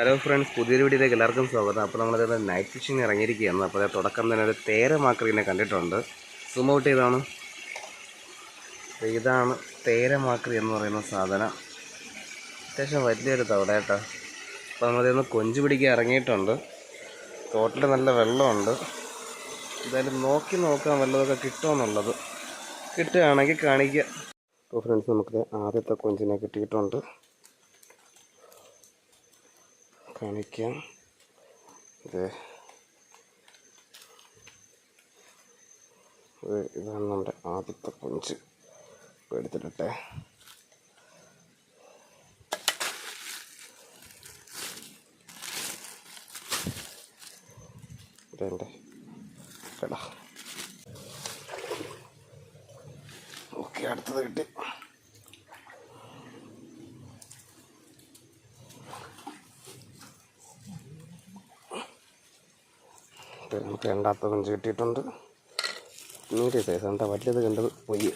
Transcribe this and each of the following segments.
Hello friends പുതിയൊരു വീഡിയോയിലേക്ക് എല്ലാവർക്കും സ്വാഗതം. അപ്പോൾ നമ്മളത് നൈറ്റ് ഫിഷിംഗ് ഇറങ്ങിയിരിക്കുകയാണ്. അപ്പോൾ അത് തുടക്കം തന്നെ ഒരു തേര മാക്രീനെ കണ്ടിട്ടുണ്ട്. സൂം ഔട്ട് ചെയ്താണ്. ഇതാണ് തേര മാക്രി എന്ന് പറയുന്ന സാധനം. അത്യാവശ്യം വലിയൊരു തവള കേട്ടോ. അപ്പോൾ നമ്മളതിന്ന് കൊഞ്ച് പിടിക്കാൻ ഇറങ്ങിയിട്ടുണ്ട്. തോട്ടിൽ നല്ല വെള്ളമുണ്ട്. എന്തായാലും നോക്കി നോക്കാൻ വല്ലതൊക്കെ കിട്ടുമെന്നുള്ളത് കിട്ടുകയാണെങ്കിൽ കാണിക്കുക അപ്പോൾ ഫ്രണ്ട്സ് നമുക്ക് ആദ്യത്തെ കൊഞ്ചിനെ കിട്ടിയിട്ടുണ്ട്. കാണിക്കാം. ഇത് ഇത് ഇതാണ് നമ്മുടെ ആദ്യത്തെ കൊഞ്ച് എടുത്തിട്ടെ ഇതെന്റെ കട ഓക്കെ അടുത്തത് കിട്ടി നമുക്ക് രണ്ടാമത്തെ കൊഞ്ച് കിട്ടിയിട്ടുണ്ട് മീഡിയം സൈസ് എന്താ വലിയത് കണ്ടത്? പൊയ്യ്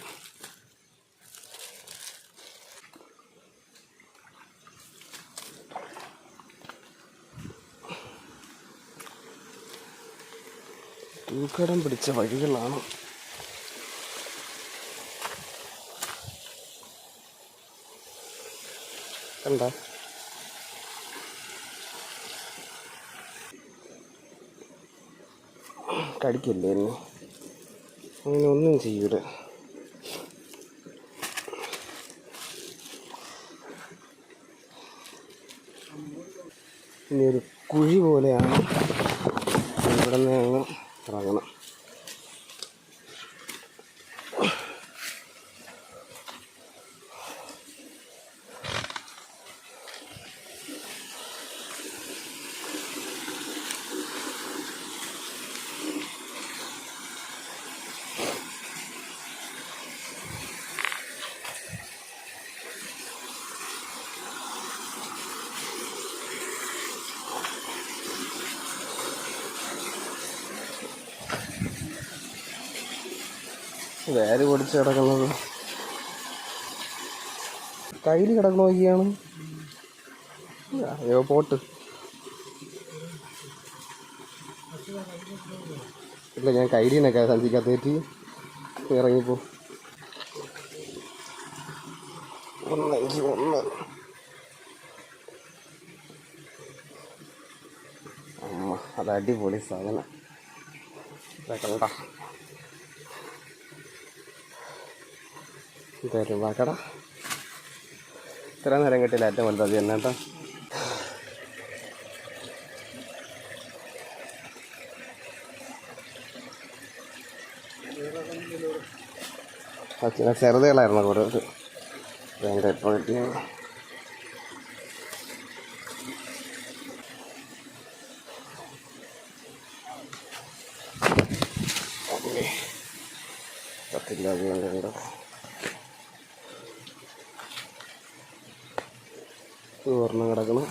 തൂക്കടം പിടിച്ച വഴികളാണ്. കണ്ട? കടിക്കില്ലേ എന്നെ അങ്ങനെ ഒന്നും ചെയ്യൂല. ഇനി ഒരു കുഴി പോലെയാണ് ഇവിടെ നിന്ന് ഇറങ്ങണം. വേര് പൊടിച്ച് കിടക്കുന്നത്. കയ്യിൽ കിടക്കണ നോക്കിയാണ് അയ്യോ പോട്ട്. ഇല്ല ഞാൻ കയ്യിലൊക്കെ സഞ്ചിക്കകത്തേറ്റ് ഇറങ്ങിപ്പോ. ഒന്നെങ്കിൽ ഒന്ന്. അമ്മ അത് അടിപൊളി സാധനം. കണ്ട? തരും വാക്കട ഇത്ര നേരം കിട്ടിയില്ല ഏറ്റവും വലുത് അത് തന്നെ കേട്ടോ. അച്ഛനെ ചെറുതുകളായിരുന്നു കുറേ വേണ്ട ഇപ്പോൾ കിട്ടിയ പത്തില്ല അത് ഒരെണ്ണം കിടക്കണം.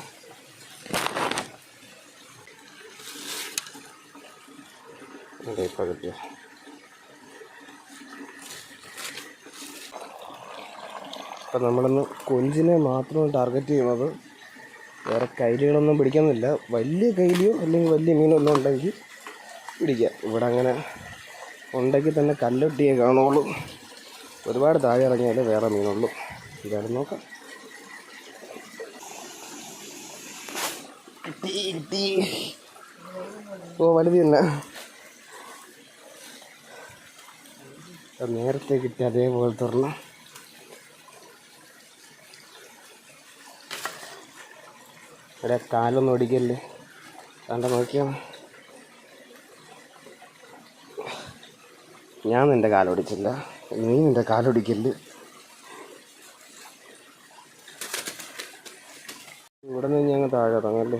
അപ്പം നമ്മളിന്ന് കൊഞ്ചിനെ മാത്രം ടാർഗറ്റ് ചെയ്യുന്നത് വേറെ കൈലികളൊന്നും പിടിക്കുന്നില്ല. വലിയ കൈലിയോ അല്ലെങ്കിൽ വലിയ മീനൊന്നും ഉണ്ടെങ്കിൽ പിടിക്കാം. ഇവിടെ അങ്ങനെ ഉണ്ടെങ്കിൽ തന്നെ കല്ലൊട്ടിയേ കാണുള്ളൂ. ഒരുപാട് താഴെ ഇറങ്ങിയാലേ വേറെ മീനുള്ളൂ. എന്തായാലും നോക്കാം കിട്ടി കിട്ടി ഓ വലുത് തന്നെ നേരത്തെ കിട്ടി അതേപോലത്തെ ഒരെണ്ണം ഇവിടെ കാലൊന്നും ഓടിക്കല്ലേ കണ്ട നോക്കിയാ? ഞാൻ നിന്റെ കാലൊടിച്ചില്ല നീ നിന്റെ കാലൊടിക്കൽ ഇവിടെ നിന്ന് ഞങ്ങൾ താഴെ ഇറങ്ങല്ലേ.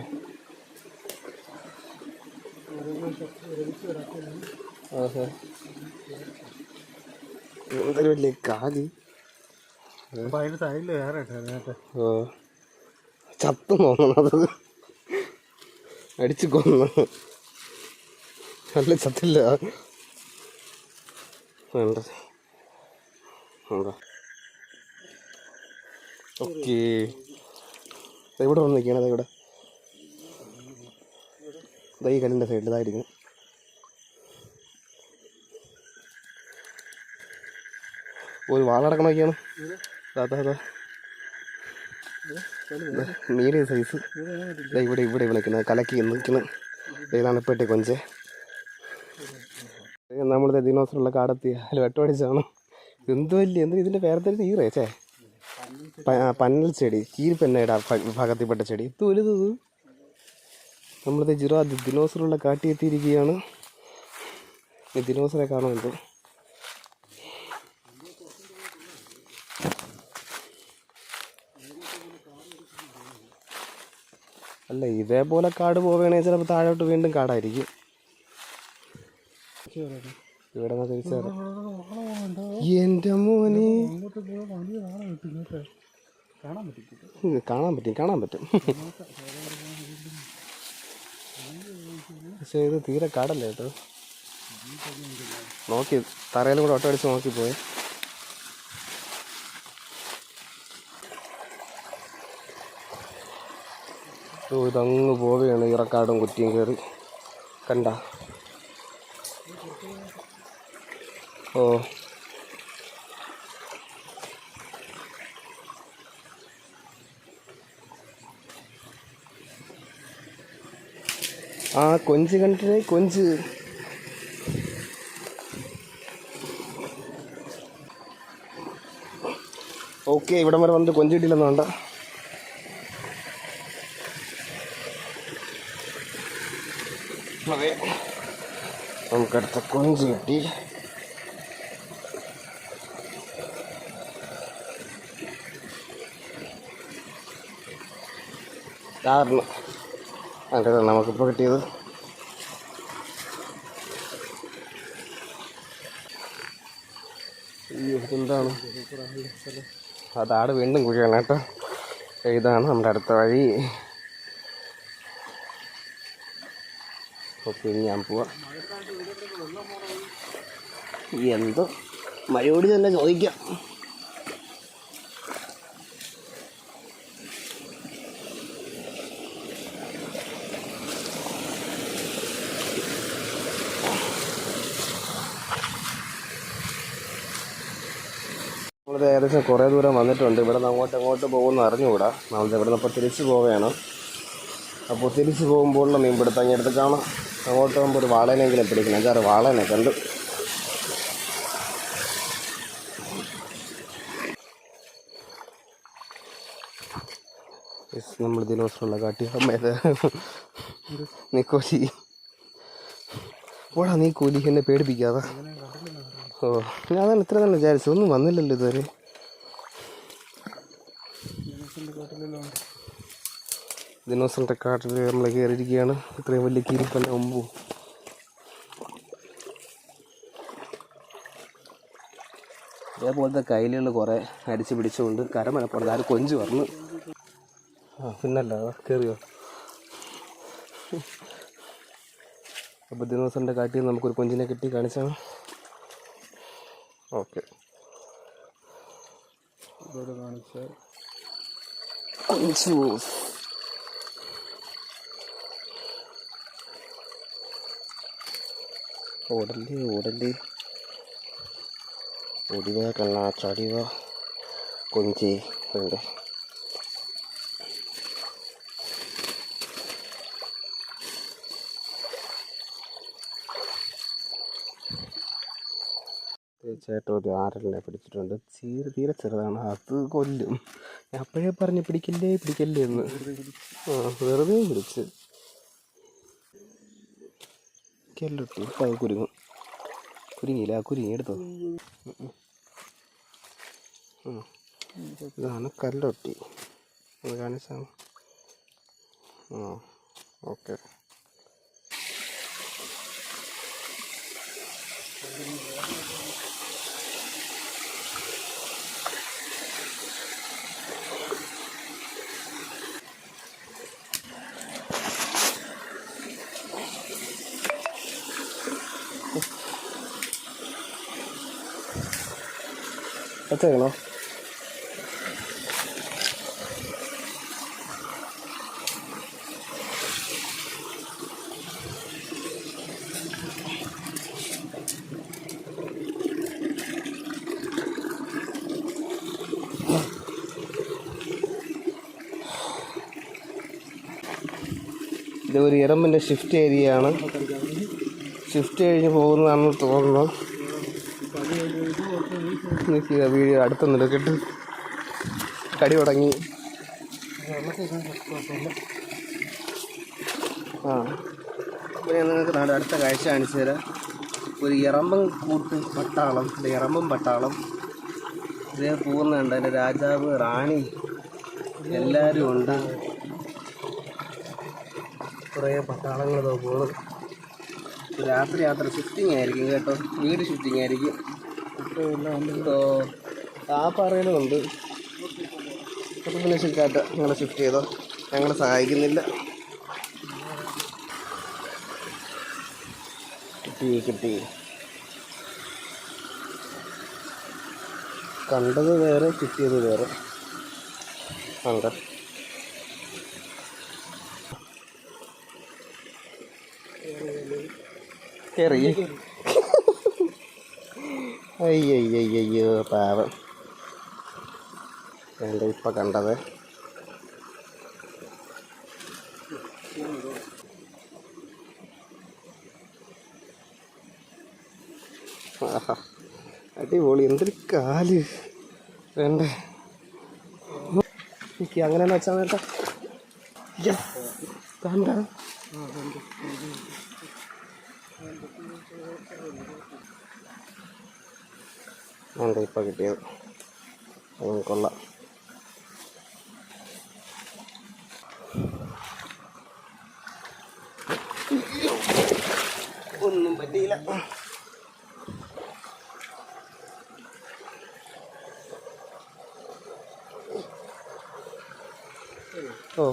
എന്തൊരു വലിയ കാലി. അപ്പൊ അതിന്റെ സൈഡിൽ വേറെ ഇട്ടേനെ ഓ ചത്തു തോന്നണത് അടിച്ചു കൊന്നു നല്ല ചത്തില്ല. വേണ്ട. ഓക്കേ. ഇവിടെ വന്നിരിക്കണത് ഇവിടെ? ഈ കല്ലിന്റെ സൈഡിൽ ഇതായിരിക്കും. ഒരു വാളടക്കം നോക്കിയാണ്. അതാ മീഡിയ സൈസ് ഇവിടെ ഇവിടെ വിളിക്കുന്നത് കലക്കി നിൽക്കുന്നത് ഇതാണ് പെട്ടി കൊഞ്ച്. നമ്മളിത് ദിനോസറുള്ള കാടെത്തി. അതിൽ വെട്ടമടിച്ചാണ് എന്ത് വലിയ എന്ത് ഇതിന്റെ പേരത്തിൽ ഈറേ ചേ പന്നൽ ചെടി. കീരിപ്പെന്നയുടെ ഭാഗത്തിൽപ്പെട്ട ചെടി. ഇത് വലുത് നമ്മളിത് ജിറോ ദിനോസറുള്ള കാട്ടി എത്തിയിരിക്കുകയാണ് ഈ ദിനോസറെ എന്തോ അല്ല ഇതേപോലെ കാട് പോവുകയാണെങ്കിൽ ചിലപ്പോൾ താഴോട്ട് വീണ്ടും കാടായിരിക്കും. ഇവിടെ നിന്ന് തിരിച്ചു വരാം. എന്റെ മോനെ കാണാൻ പറ്റും കാണാൻ പറ്റും. പക്ഷേ ഇത് തീരെ കാടല്ലേ കേട്ടോ നോക്കി തറയിൽ കൂടെ ഒട്ട അടിച്ച് നോക്കിപ്പോയി ഇതങ്ങ് പോവുകയാണ് ഇറക്കാടും കുറ്റിയും കയറി. കണ്ട? ഓ. ആ കൊഞ്ച് കണ്ടിട്ടേ കൊഞ്ച് ഓക്കെ ഇവിടെ വരെ വന്നിട്ട് കൊഞ്ച് കിട്ടിയില്ലെന്ന് വേണ്ട അതെ നമുക്കടുത്ത കൊഞ്ച് കിട്ടി കാരണം അതെ നമുക്കിപ്പോൾ കിട്ടിയത് എന്താണ്? അതാട് വീണ്ടും കുഴിയാണ് കേട്ടോ. ഇതാണ് നമ്മുടെ അടുത്ത വഴി. ഓക്കെ ഇനി ഞാൻ പോവാം. എന്തോ മഴയോടി തന്നെ ചോദിക്കാം. നമ്മളിത് ഏകദേശം കുറേ ദൂരം വന്നിട്ടുണ്ട്. ഇവിടെ നിന്ന് അങ്ങോട്ട് അങ്ങോട്ട് പോകുമെന്ന് അറിഞ്ഞുകൂടാ. നമ്മളിത് ഇവിടെ നിന്ന് ഇപ്പോൾ തിരിച്ച് പോവുകയാണ്. അപ്പോൾ തിരിച്ച് പോകുമ്പോഴുള്ള മീൻ പിടുത്തം ഇങ്ങനെ എടുത്ത് കാണാം. അങ്ങോട്ട് പോകുമ്പോൾ ഒരു വാളേനെങ്കിലും പിടിക്കണം. അഞ്ചാറ് വാളേനെ കണ്ട്. നമ്മൾ ദിനോസറുള്ള കാട്ടി. അമ്മേത് നീ കൊലി ഓടാ നീ കൊലി എന്നെ പേടിപ്പിക്കാതെ. ഓ ഞാൻ തന്നെ ഇത്ര തന്നെ വിചാരിച്ചു. ഒന്നും വന്നില്ലല്ലോ ഇതുവരെ. ദിനോസറിന്റെ കാട്ടിൽ നമ്മൾ കയറിയിരിക്കുകയാണ് ഇത്രയും വലിയ കീരിപ്പല്ല ഒമ്പു ഇതേപോലത്തെ കയ്യിലുള്ള കുറേ അടിച്ച് പിടിച്ചുകൊണ്ട് കരമനപ്പുറത്ത് ആരും കൊഞ്ച് പറഞ്ഞു ആ പിന്നല്ല കയറിയോ അപ്പോൾ ദിനോസറിന്റെ കാട്ടിൽ നമുക്കൊരു കൊഞ്ചിനെ കിട്ടി കാണിച്ചാണ്. ഓക്കെ. ഇവിടെ കാണിച്ചാൽ. കൊഞ്ചു ഓടല്ലേ ഓടല്ലേ. ഓടിവ കണ്ണാ ചാടിവ കൊഞ്ചി ഉണ്ട് തീർച്ചയായിട്ടും ഒരു ആരലിനെ പിടിച്ചിട്ടുണ്ട്. തീരെ തീരെ ചെറുതാണ്. അത് കൊല്ലും. അപ്പോഴേ പറഞ്ഞ് പിടിക്കല്ലേ പിടിക്കല്ലേ എന്ന്. ആ വെറുതെ പിടിച്ച്. കല്ലിട്ടു ഇപ്പം അത് കുരുങ്ങും. കുരുങ്ങിയില്ല? കുരുങ്ങി എടുത്തോ. ഇതാണ് കല്ലൊട്ടി. അത് കാണിച്ചാണ് ആ ഓക്കെ. വെച്ചേക്കണോ ഇത് ഒരു ഇറമ്പിന്റെ ഷിഫ്റ്റ് ഏരിയയാണ് ഷിഫ്റ്റ് കഴിഞ്ഞ് പോകുന്നതാണെന്ന് തോന്നുന്നു. നിൽക്കുക വീഡിയോ അടുത്തൊന്നും കിട്ടും കടി തുടങ്ങി. ആ. ഞാൻ നിങ്ങൾക്ക് നാട് അടുത്ത കാഴ്ച കാണിച്ചു തരാം. ഒരു ഇറമ്പം കൂട്ട് പട്ടാളം ഇറമ്പും പട്ടാളം. ഇതേ പൂർണമുണ്ട് അതിന്റെ രാജാവ് റാണി എല്ലാവരും ഉണ്ട്. കുറേ പട്ടാളങ്ങൾ പോകുന്നു. രാത്രി യാത്ര ഷിഫ്റ്റിംഗ് ആയിരിക്കും കേട്ടോ. വീട് ഷിഫ്റ്റിംഗ് ആയിരിക്കും. ആ പറയലും ഉണ്ട്. അപ്പോൾ പിന്നെ ശരിക്കാറ്റ നിങ്ങളെ ഷിഫ്റ്റ് ചെയ്തോ? ഞങ്ങളെ സഹായിക്കുന്നില്ല. കിട്ടി കിട്ടി. കണ്ടത് വേറെ കിട്ടിയത് വേറെ. കണ്ട? കയറി അയ്യയ്യയ്യോ പാവം. വേണ്ട ഇപ്പം കണ്ടത്. അടിപൊളി എന്തൊരു കാൽ. വേണ്ടേ. എനിക്ക് അങ്ങനെ വെച്ചാൽ വേണ്ട കണ്ട വേണ്ട. ഇപ്പൊ കിട്ടിയത് അതും കൊള്ളാം ഒന്നും പറ്റിയില്ല ഓ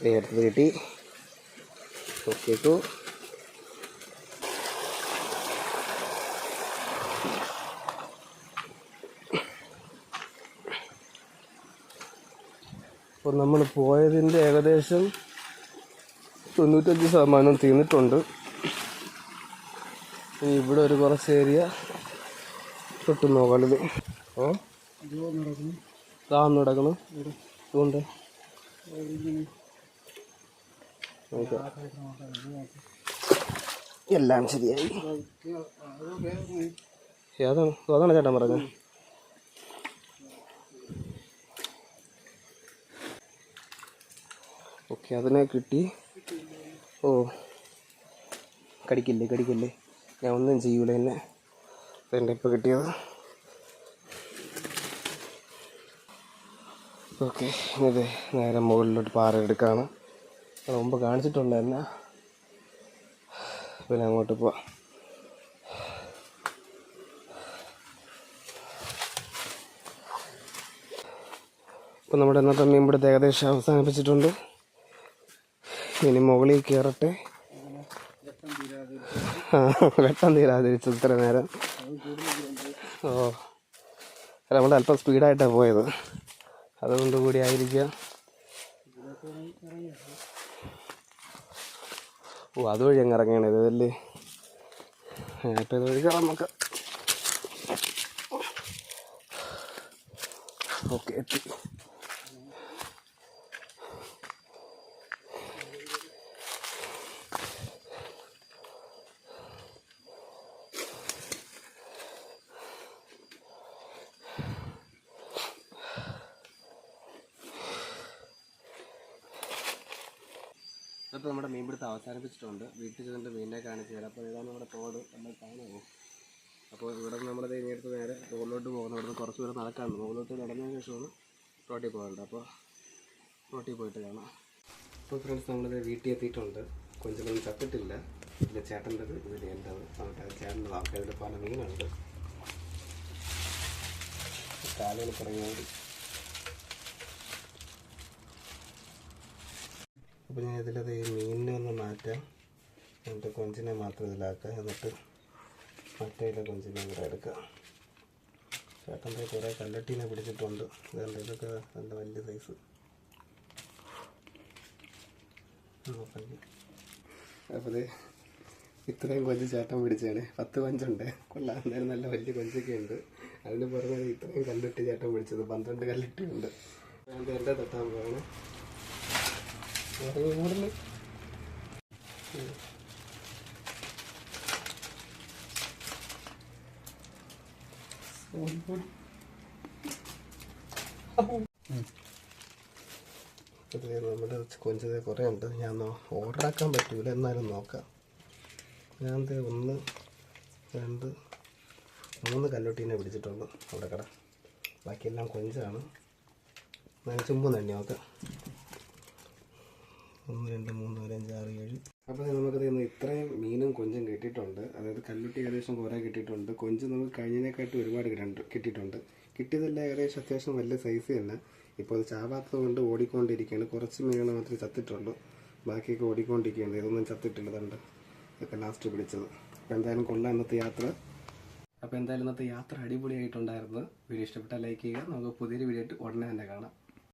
ദേ അടുത്തത് കിട്ടി നോക്കിയേക്കൂ അപ്പോൾ നമ്മൾ പോയതിന്റെ ഏകദേശം തൊണ്ണൂറ്റഞ്ച് ശതമാനം തീർന്നിട്ടുണ്ട്. ഇനി ഇവിടെ ഒരു കുറച്ച് ഏരിയ തൊട്ട് മുകളിൽ ഓ. താന്ന് കിടക്കണം ഇതുകൊണ്ട് എല്ലാം ശരിയായി. ഏതാണ്? അതാണ് ചേട്ടൻ പറഞ്ഞത്? ഓക്കെ അതിനെ കിട്ടി. ഓ കടിക്കില്ലേ കടിക്കില്ലേ? ഞാൻ ഒന്നും ചെയ്യൂല എന്നെ. എന്റെ ഇപ്പോൾ കിട്ടിയത്. ഓക്കെ ഇന്നത് നേരെ മുകളിലോട്ട് പാറ എടുക്കാണ്. അത് മുമ്പ് കാണിച്ചിട്ടുണ്ടായിരുന്ന പിന്നെ അങ്ങോട്ട് പോവാം. ഇപ്പം നമ്മുടെ ഇന്നത്തെ മീൻപിടുത്തം ഏകദേശം അവസാനിപ്പിച്ചിട്ടുണ്ട്. ഇനി മുകളിൽ കയറട്ടെ. വെട്ടം തീരാതിരിച്ചു ഇത്ര നേരം. ഓ നമ്മൾ അല്പം സ്പീഡായിട്ടാണ് പോയത്. അതുകൊണ്ട് കൂടി ആയിരിക്കാം. ഓ അതുവഴി അങ്ങ് ഇറങ്ങണേ ഇതല്ലേ ഇപ്പം ഇതുവഴി കയറാം നമുക്ക് ഓക്കെ എത്തി. അപ്പോൾ നമ്മുടെ മീൻപിടുത്തം അവസാനിപ്പിച്ചിട്ടുണ്ട്. വീട്ടിൽ ചെന്നിട്ട് മീനിനെ കാണിച്ചു തരാം. അപ്പോൾ ഇതാണ് നമ്മുടെ തോട്. നമ്മൾ കാണുമോ അപ്പോൾ ഇവിടെ നിന്ന് നമ്മൾ കഴിഞ്ഞെടുത്ത് നേരെ തോളിലോട്ട് പോകുന്നു. ഇവിടുന്ന് കുറച്ച് ദൂരം നടക്കാനുണ്ട്. മുകളിലോട്ട് നടന്നതിന് ശേഷമാണ് റോട്ടിൽ പോകേണ്ടത് അപ്പോൾ റോട്ടിൽ പോയിട്ട് കാണാം. അപ്പോൾ ഫ്രണ്ട്സ് നമ്മളിത് വീട്ടിൽ എത്തിയിട്ടുണ്ട് കൊഞ്ചൊന്നും ചത്തിട്ടില്ല. ഇതിന്റെ ചേട്ടന്റെത് ഇതിൽ എന്റെത്. നമുക്ക് ചേട്ടന്റെ വാക്ക് അതിൽ പല മീനുണ്ട്. കാലുകൾ പറയുന്നത് അപ്പോൾ ഞാൻ ഇതിലത് ഈ മീനിനെ ഒന്ന് മാറ്റാം എന്നിട്ട് കൊഞ്ചിനെ മാത്രം ഇതിലാക്കുക. എന്നിട്ട് മറ്റേ കൊഞ്ചിനെ കൂടെ എടുക്കുക. ചേട്ടന്റെ കുറേ കല്ലട്ടീനെ പിടിച്ചിട്ടുണ്ട്. ഇതുണ്ട് ഇതൊക്കെ നല്ല വലിയ സൈസ്. അപ്പോൾ ഇത് ഇത്രയും കൊഞ്ച് ചേട്ടൻ പിടിച്ചാണ് പത്ത് കൊഞ്ചുണ്ട്. കൊള്ളാം. നല്ല വലിയ കൊഞ്ചൊക്കെ ഉണ്ട്. അതിന് പുറമെ ഇത്രയും കല്ലിട്ട് ചേട്ടൻ പിടിച്ചത്. പന്ത്രണ്ട് കല്ലിട്ടുണ്ട് ഉണ്ട്. എന്റെ തട്ടാൻ പോവാണ്. ഇറങ്ങി ഓടുന്നു ഓടി ഓടി ഇത് നമ്മുടെ കൊഞ്ചത് കുറേ ഉണ്ട് ഞാൻ ഓർഡർ ആക്കാൻ പറ്റൂല. എന്നാലും നോക്കാം. ഞാൻ ഒന്ന് രണ്ട് മൂന്ന് കല്ലൊട്ടീനെ പിടിച്ചിട്ടുള്ളൂ അവിടെ കട ബാക്കിയെല്ലാം കൊഞ്ചാണ്. ഞാൻ ചുമ്പ് തന്നെ നോക്കാം. ഒന്ന് രണ്ട് മൂന്ന് നാല് അഞ്ച് ആറ് ഏഴ്. അപ്പോൾ നമുക്കത് ഇത്രയും മീനും കൊഞ്ചും കിട്ടിയിട്ടുണ്ട്. അതായത് കല്ലുട്ടി ഏകദേശം കുറേ കിട്ടിയിട്ടുണ്ട്. കൊഞ്ച് നമുക്ക് കഴിഞ്ഞതിനെക്കാട്ടും ഒരുപാട് കിട്ടണ്ട് കിട്ടിയിട്ടുണ്ട്. കിട്ടിയതെല്ലാം ഏകദേശം അത്യാവശ്യം വലിയ സൈസ് തന്നെ. ഇപ്പോൾ അത് ചാവാത്തത് കൊണ്ട് ഓടിക്കൊണ്ടിരിക്കുകയാണ്. കുറച്ച് മീനുകൾ മാത്രമേ ചത്തിട്ടുള്ളൂ. ബാക്കിയൊക്കെ ഓടിക്കൊണ്ടിരിക്കുകയാണ്. ഇതൊന്നും ചത്തിട്ടില്ല കണ്ട് ഇതൊക്കെ ലാസ്റ്റ് പിടിച്ചത്. അപ്പോൾ എന്തായാലും കൊള്ളാം ഇന്നത്തെ യാത്ര. അപ്പോൾ എന്തായാലും ഇന്നത്തെ യാത്ര അടിപൊളിയായിട്ടുണ്ടായിരുന്നു. വീഡിയോ ഇഷ്ടപ്പെട്ടാൽ ലൈക്ക് ചെയ്യുക. നമുക്ക് പുതിയൊരു വീഡിയോ ആയിട്ട് ഉടനെ തന്നെ കാണാം.